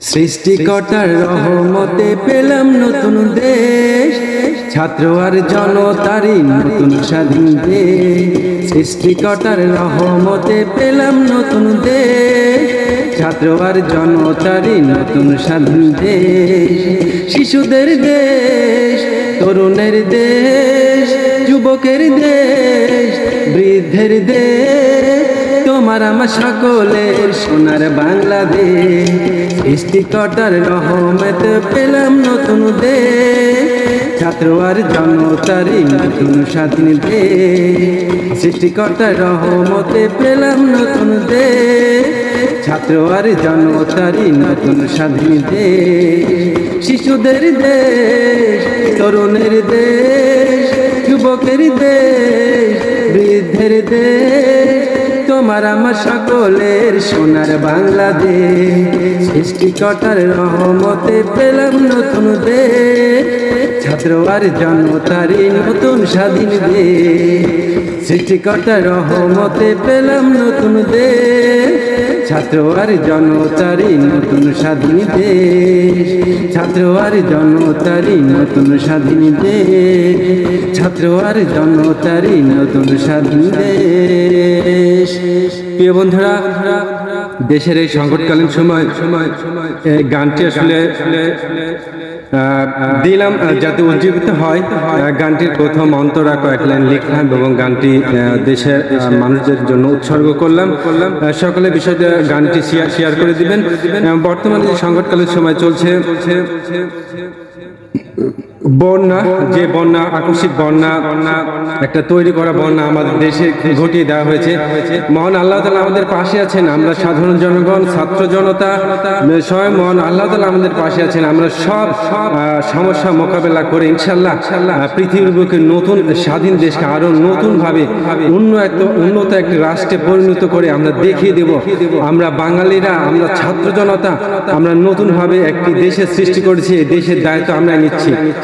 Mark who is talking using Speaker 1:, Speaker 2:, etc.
Speaker 1: সৃষ্টিকর্তার রহমতে পেলাম নতুন দেশ। ছাত্র আর জনতারই নতুন স্বাধীন দেশ। সৃষ্টিকর্তার রহমতে পেলাম নতুন দেশ। ছাত্র আর জনতারই নতুন স্বাধীন দেশ। শিশুদের দেশ, তরুণের দেশ, যুবকের দেশ, বৃদ্ধের দেশ। তোমার আমার সকলের সোনার বাংলাদেশ। সৃষ্টিকর্তার রহমত পেলাম নতুন দে ছাত্র আর জনতারই নতুন স্বাধীন দে সৃষ্টিকর্তার রহমতে পেলাম নতুন দে ছাত্র আর জনতারই নতুন স্বাধীন দে শিশুদের দেশ, তরুণের দেশ, যুবকের দেশ, বৃদ্ধের দেশ। তোমার আমার সকলের সোনার বাংলাদেশ। সৃষ্টিকর্তার রহমতে পেলাম নতুন দেশ। ছাত্র আর জনতারই নতুন স্বাধীন দেশ। সৃষ্টিকর্তার রহমতে পেলাম নতুন দেশ। ছাত্র আর জনতারই নতুন স্বাধীন দেশ। ছাত্র আর জনতারই নতুন স্বাধীন দেশ। ছাত্র আর জনতারই নতুন স্বাধীন দেশ। প্রিয় বন্ধুরা, দেশের এই সংকটকালীন সময় সময় সময় গানটি আসলে দিলাম যাতে উজ্জীবিত হয়। গানটির প্রথম অন্তরা কয়েক লাইন লিখলাম এবং গানটি দেশের মানুষদের জন্য উৎসর্গ করলাম। করলাম সকলে বিষয়টা গানটি শেয়ার শেয়ার করে দিবেন। বর্তমানে যে সময় চলছে চলছে বন্যা, যে বন্যা, আকস্মিক বন্যা বন্যা একটা তৈরি করা বন্যা আমাদের দেশে ঘটিয়ে দেওয়া হয়েছে। মহান আল্লাহ তালা আমাদের পাশে আছেন, আমরা সাধারণ জনগণ, ছাত্র জনতা, স্বয়ং মহান আল্লাহ তালা আমাদের পাশে আছেন, আমরা সব সব সমস্যা মোকাবেলা করে ইনশাল্লাহ পৃথিবীর বুকে নতুন, স্বাধীন দেশকে আরও নতুন ভাবে অন্য এক উন্নত একটি রাষ্ট্রে পরিণত করে আমরা দেখিয়ে দেব। আমরা বাঙালিরা, আমরা ছাত্র জনতা, আমরা নতুন ভাবে একটি দেশের সৃষ্টি করেছি, এই দেশের দায়িত্ব আমরা নিচ্ছি।